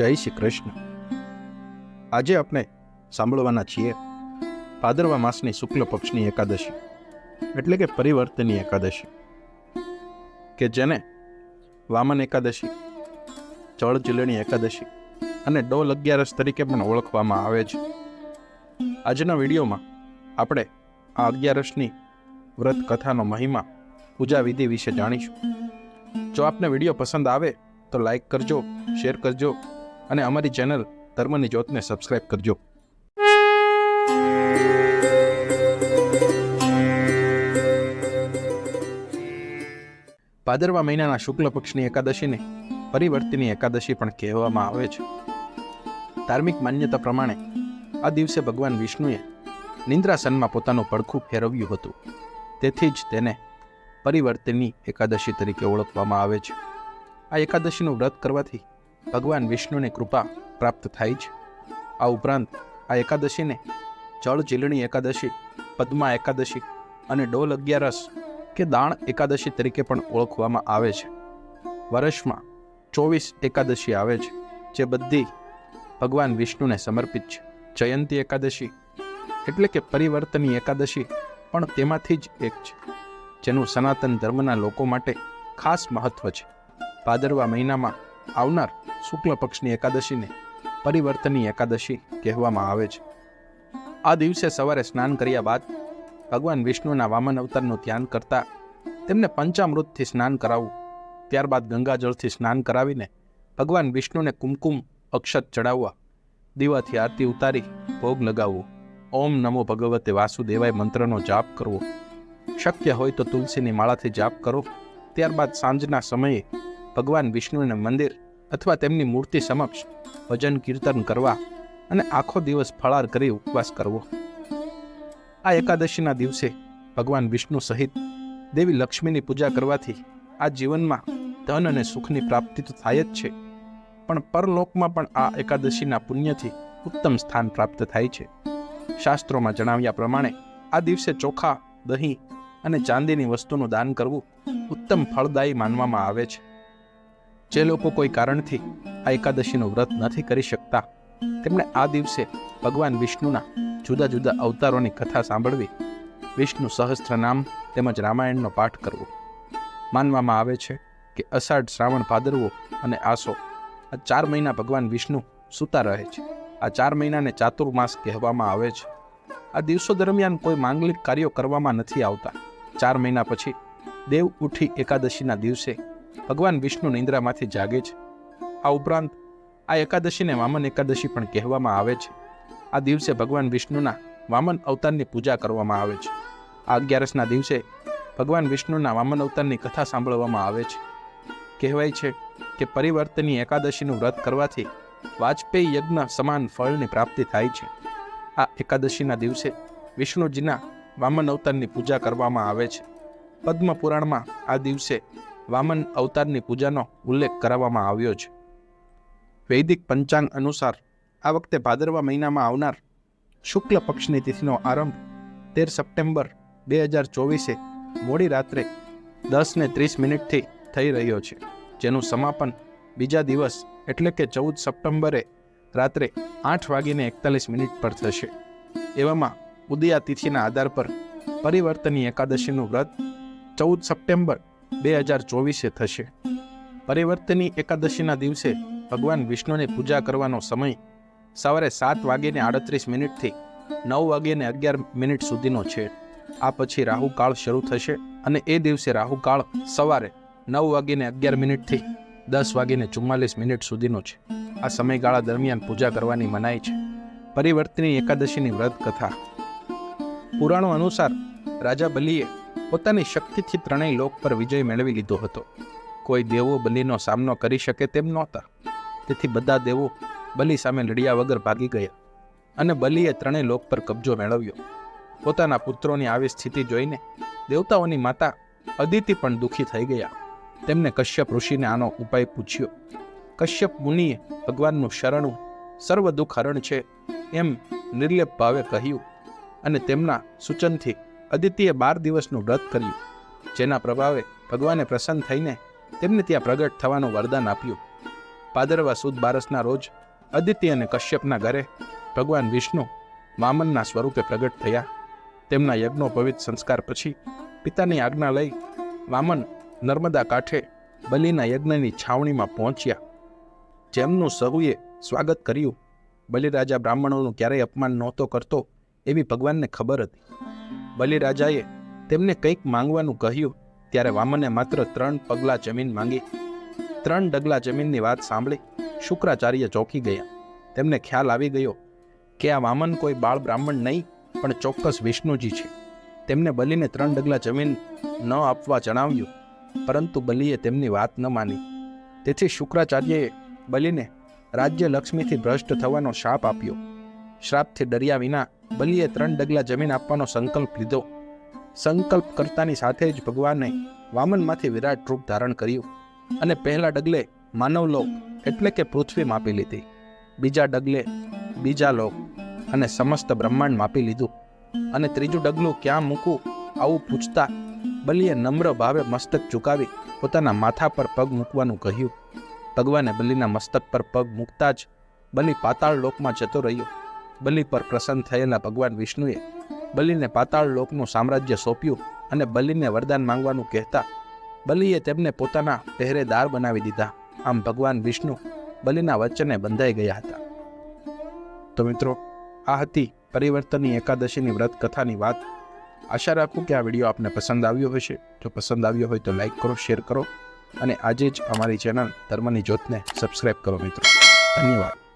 જય શ્રી કૃષ્ણ. આજે આપણે સાંભળવાના છીએ ભાદરવા માસની શુક્લ પક્ષની એકાદશી, એટલે કે પરિવર્તની એકાદશી, કે જેને વામન એકાદશી જળ જીલણી એકાદશી અને ડોલ અગિયારસ તરીકે પણ ઓળખવામાં આવે છે. આજના વિડીયોમાં આપણે આ અગિયારસની વ્રત કથાનો મહિમા, પૂજા વિધિ વિશે જાણીશું. જો આપને વીડિયો પસંદ આવે તો લાઈક કરજો, શેર કરજો અને અમારી ચેનલ ધર્મની જ્યોતને સબસ્ક્રાઇબ કરજો. ભાદરવા મહિનાના શુક્લ પક્ષની એકાદશીને પરિવર્તિની એકાદશી પણ કહેવામાં આવે છે. ધાર્મિક માન્યતા પ્રમાણે આ દિવસે ભગવાન વિષ્ણુએ નિંદ્રાસનમાં પોતાનું પડખું ફેરવ્યું હતું. તેથી જ તેને પરિવર્તનની એકાદશી તરીકે ઓળખવામાં આવે છે. આ એકાદશીનું વ્રત કરવાથી ભગવાન વિષ્ણુની કૃપા પ્રાપ્ત થાય છે આ ઉપરાંત આ એકાદશીને જળ જીલણી એકાદશી, પદ્મા એકાદશી અને ડોલ અગિયારસ કે દાણ એકાદશી તરીકે પણ ઓળખવામાં આવે છે. વર્ષમાં ચોવીસ એકાદશી આવે છે, જે બધી ભગવાન વિષ્ણુને સમર્પિત છે. જયંતી એકાદશી એટલે કે પરિવર્તની એકાદશી પણ તેમાંથી જ એક છે, જેનું સનાતન ધર્મના લોકો માટે ખાસ મહત્વ છે. ભાદરવા મહિનામાં આવનાર શુક્લ પક્ષની એકાદશીને પરિવર્તની એકાદશી કહેવામાં આવે છે. આ દિવસે સવારે સ્નાન કર્યા બાદ ભગવાન વિષ્ણુના વામન અવતારનું ધ્યાન કરતા તેમને પંચામૃતથી સ્નાન કરાવવું ત્યારબાદ ગંગાજળથી સ્નાન કરાવીને ભગવાન વિષ્ણુને કુમકુમ અક્ષત ચડાવવા, દીવાથી આરતી ઉતારી, ભોગ લગાવવો. ઓમ નમો ભગવતે વાસુદેવાય મંત્રનો જાપ કરવો. શક્ય હોય તો તુલસીની માળાથી જાપ કરો. ત્યારબાદ સાંજના સમયે ભગવાન વિષ્ણુને મંદિર અથવા તેમની મૂર્તિ સમક્ષ ભજન કીર્તન કરવા અને આખો દિવસ ફળાર કરી ઉપવાસ કરવો. આ એકાદશીના દિવસે ભગવાન વિષ્ણુ સહિત દેવી લક્ષ્મીની પૂજા કરવાથી આ જીવનમાં ધન અને સુખની પ્રાપ્તિ તો થાય જ છે. પણ પરલોકમાં પણ આ એકાદશીના પુણ્યથી ઉત્તમ સ્થાન પ્રાપ્ત થાય છે. શાસ્ત્રોમાં જણાવ્યા પ્રમાણે આ દિવસે ચોખા, દહીં અને ચાંદીની વસ્તુનું દાન કરવું ઉત્તમ ફળદાયી માનવામાં આવે છે. જે લોકો કોઈ કારણથી આ એકાદશીનું વ્રત નથી કરી શકતા, તેમણે આ દિવસે ભગવાન વિષ્ણુના જુદા જુદા અવતારોની કથા સાંભળવી, વિષ્ણુ સહસ્ત્ર નામ તેમજ રામાયણનો પાઠ કરવો. માનવામાં આવે છે કે અષાઢ શ્રાવણ ભાદરવો અને આસો આ ચાર મહિના ભગવાન વિષ્ણુ સૂતા રહે છે. આ ચાર મહિનાને ચાતુર્માસ કહેવામાં આવે છે. આ દિવસો દરમિયાન કોઈ માંગલિક કાર્યો કરવામાં નથી આવતા. ચાર મહિના પછી દેવ ઉઠી એકાદશીના દિવસે ભગવાન વિષ્ણુ નિંદ્રામાંથી જાગે છે. આ ઉપરાંત આ એકાદશીને વામન એકાદશી પણ કહેવામાં આવે છે. આ દિવસે ભગવાન વિષ્ણુના વામન અવતારની પૂજા કરવામાં આવે છે. આ અગિયારસના દિવસે ભગવાન વિષ્ણુના વામન અવતારની કથા સાંભળવામાં આવે છે. કહેવાય છે કે પરિવર્તની એકાદશીનું વ્રત કરવાથી વાજપેયી યજ્ઞ સમાન ફળની પ્રાપ્તિ થાય છે. આ એકાદશીના દિવસે વિષ્ણુજીના વામન અવતારની પૂજા કરવામાં આવે છે. પદ્મ પુરાણમાં આ દિવસે વામન અવતારની પૂજાનો ઉલ્લેખ કરાવવામાં આવ્યો છે. વૈદિક પંચાંગ અનુસાર આ વખતે ભાદરવા મહિનામાં આવનાર શુક્લ પક્ષની તિથિનો આરંભ તેર સપ્ટેમ્બર બે હજાર ચોવીસે મોડી રાત્રે દસ ને ત્રીસ મિનિટથી થઈ રહ્યો છે. જેનું સમાપન બીજા દિવસ એટલે કે ચૌદ સપ્ટેમ્બરે રાત્રે આઠ વાગીને એકતાલીસ મિનિટ પર થશે. એવામાં ઉદયા તિથિના આધાર પર પરિવર્તની એકાદશીનું વ્રત ચૌદ સપ્ટેમ્બર બે હજાર ચોવીસે થશે. પરિવર્તની એકાદશીના દિવસે ભગવાન વિષ્ણુની પૂજા કરવાનો સમય સવારે સાત વાગ્યે આડત્રીસ મિનિટથી નવ વાગ્યે અગિયાર મિનિટ સુધીનો છે. આ પછી રાહુકાળ શરૂ થશે અને એ દિવસે રાહુકાળ સવારે નવ વાગ્યે અગિયાર મિનિટથી દસ વાગ્યે ચુમ્માલીસ મિનિટ સુધીનો છે. આ સમયગાળા દરમિયાન પૂજા કરવાની મનાઈ છે. પરિવર્તની એકાદશીની વ્રત કથા. પુરાણો અનુસાર રાજા બલિએ પોતાની શક્તિથી ત્રણેય લોક પર વિજય મેળવી લીધો હતો. કોઈ દેવો બલિનો સામનો કરી શકે તેમ નહોતા. તેથી બધા દેવો બલિ સામે લડ્યા વગર ભાગી ગયા અને બલિએ ત્રણેય લોક પર કબજો મેળવ્યો. પોતાના પુત્રોની આવી સ્થિતિ જોઈને દેવતાઓની માતા અદિતિ પણ દુઃખી થઈ ગયા. તેમને કશ્યપ ઋષિને આનો ઉપાય પૂછ્યો. કશ્યપ મુનિએ ભગવાનનું શરણું સર્વ દુઃખ હરણ છે એમ નિર્લેપ ભાવે કહ્યું અને તેમના સૂચનથી અદિતિએ બાર દિવસનું વ્રત કર્યું. જેના પ્રભાવે ભગવાને પ્રસન્ન થઈને તેમને ત્યાં પ્રગટ થવાનું વરદાન આપ્યું. પાદરવા સુદ બારસના રોજ અદિતિ અને કશ્યપના ઘરે ભગવાન વિષ્ણુ વામનના સ્વરૂપે પ્રગટ થયા. તેમના યજ્ઞોપવિત સંસ્કાર પછી પિતાની આજ્ઞા લઈ વામન નર્મદા કાંઠે બલિના યજ્ઞની છાવણીમાં પહોંચ્યા. જેમનું સહુએ સ્વાગત કર્યું. બલિરાજા બ્રાહ્મણોનું ક્યારેય અપમાન નહોતો કરતો એવી ભગવાનને ખબર હતી. બલિરાજાએ તેમને કંઈક માંગવાનું કહ્યું, ત્યારે વામને માત્ર ત્રણ પગલાં જમીન માંગી. ત્રણ ડગલા જમીનની વાત સાંભળી શુક્રાચાર્ય ચોંકી ગયા. તેમને ખ્યાલ આવી ગયો કે આ વામન કોઈ બાળ બ્રાહ્મણ નહીં, પણ ચોક્કસ વિષ્ણુજી છે. તેમને બલિને ત્રણ ડગલા જમીન ન આપવા જણાવ્યું, પરંતુ બલિએ તેમની વાત ન માની. તેથી શુક્રાચાર્યએ બલિને રાજ્ય લક્ષ્મીથી ભ્રષ્ટ થવાનો શાપ આપ્યો. શ્રાપથી ડર્યા વિના બલિએ ત્રણ ડગલા જમીન આપવાનો સંકલ્પ લીધો. સંકલ્પ કરતાની સાથે જ ભગવાને વામનમાંથી વિરાટ રૂપ ધારણ કર્યું અને પહેલા ડગલે માનવલોક એટલે કે પૃથ્વી માપી લીધી. બીજા ડગલે બીજા લોક અને સમસ્ત બ્રહ્માંડ માપી લીધું. અને ત્રીજું ડગલું ક્યાં મૂકવું આવું પૂછતા બલિએ નમ્ર ભાવે મસ્તક ઝુકાવી પોતાના માથા પર પગ મૂકવાનું કહ્યું. ભગવાને બલિના મસ્તક પર પગ મૂકતા જ બલિ પાતાળ લોકમાં જતો રહ્યો. બલિ પર પ્રસન્ન થયેલા ભગવાન વિષ્ણુએ બલિને પાતાળ લોકનું સામ્રાજ્ય સોંપ્યું અને બલિને વરદાન માંગવાનું કહેતા બલિએ તેમને પોતાના પહેરેદાર બનાવી દીધા. આમ ભગવાન વિષ્ણુ બલિના વચને બંધાઈ ગયા હતા. તો મિત્રો, આ હતી પરિવર્તનની એકાદશીની વ્રત કથાની વાત. આશા રાખું કે આ વીડિયો આપને પસંદ આવ્યો હશે. જો પસંદ આવ્યો હોય તો લાઈક કરો, શેર કરો અને આજે જ અમારી ચેનલ ધર્મની જ્યોતને સબસ્ક્રાઈબ કરો મિત્રો. ધન્યવાદ.